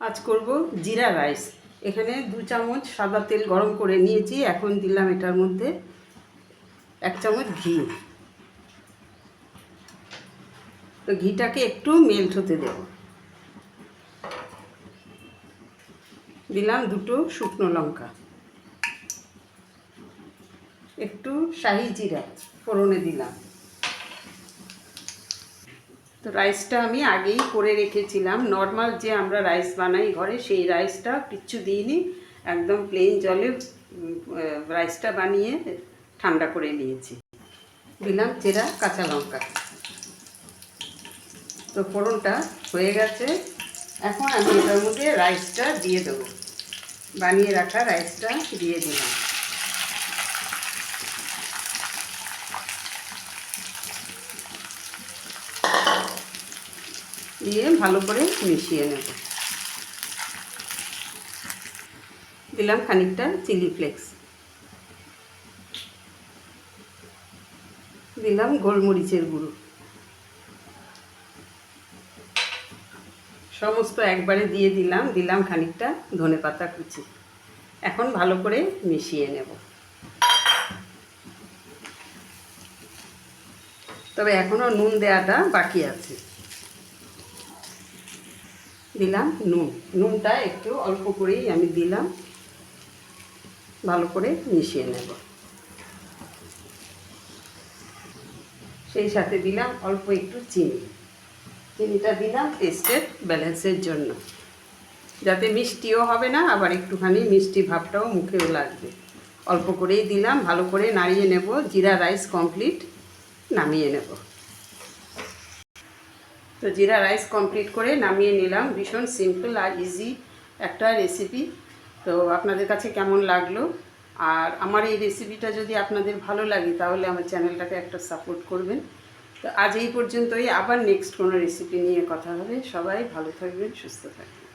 আজ করব জিরা রাইস। এখানে দু চামচ সাদা তেল গরম করে নিয়েছি। এখন দিলাম এটার মধ্যে এক চামচ ঘি। তো ঘিটাকে একটু মেল্ট হতে দেব। দিলাম দুটো শুকনো লঙ্কা। একটু শাহি জিরা ফোড়নে দিলাম। তো রাইসটা আমি আগেই করে রেখেছিলাম। নর্মাল যে আমরা রাইস বানাই ঘরে, সেই রাইসটা কিচ্ছু দিইনি। একদম প্লেন জলে রাইসটা বানিয়ে ঠান্ডা করে নিয়েছি। দিলাম চেরা কাঁচা লঙ্কা। তো ফোড়নটা হয়ে গেছে। এখন আমি এটার মধ্যে রাইসটা দিয়ে দেবো। বানিয়ে রাখা রাইসটা দিয়ে দিলাম। দিয়ে ভালো করে মিশিয়ে নেব। দিলাম খানিকটা চিলি ফ্লেক্স। দিলাম গোলমরিচের গুঁড়ো। সমস্ত একবারে দিয়ে দিলাম দিলাম খানিকটা ধনে পাতা কুচি। এখন ভালো করে মিশিয়ে নেব। তবে এখনও নুন দেওয়াটা বাকি আছে। দিলাম, নুন, নুনটা একটু অল্প করেই আমি দিলাম। ভালো করে মিশিয়ে নেব। সেই সাথে দিলাম অল্প একটু চিনি। চিনিটা দিলাম টেস্টের ব্যালেন্সের জন্য। যাতে মিষ্টিও হবে না, আবার একটুখানি মিষ্টি ভাবটাও মুখেও লাগবে। অল্প করেই দিলাম, ভালো করে নাড়িয়ে নেব, জিরা রাইস কমপ্লিট নামিয়ে নেব। তো জিরা রাইস কমপ্লিট করে নামিয়ে নিলাম। ভীষণ সিম্পল আর ইজি একটা রেসিপি তো আপনাদের কাছে কেমন লাগল? আর আমার এই রেসিপিটা যদি আপনাদের ভালো লাগে, তাহলে আমার চ্যানেলটাকে একটা সাপোর্ট করবেন। তো আজ এই পর্যন্তই। আবার নেক্সট কোনো রেসিপি নিয়ে কথা হবে। সবাই ভালো থাকবেন, সুস্থ থাকবেন।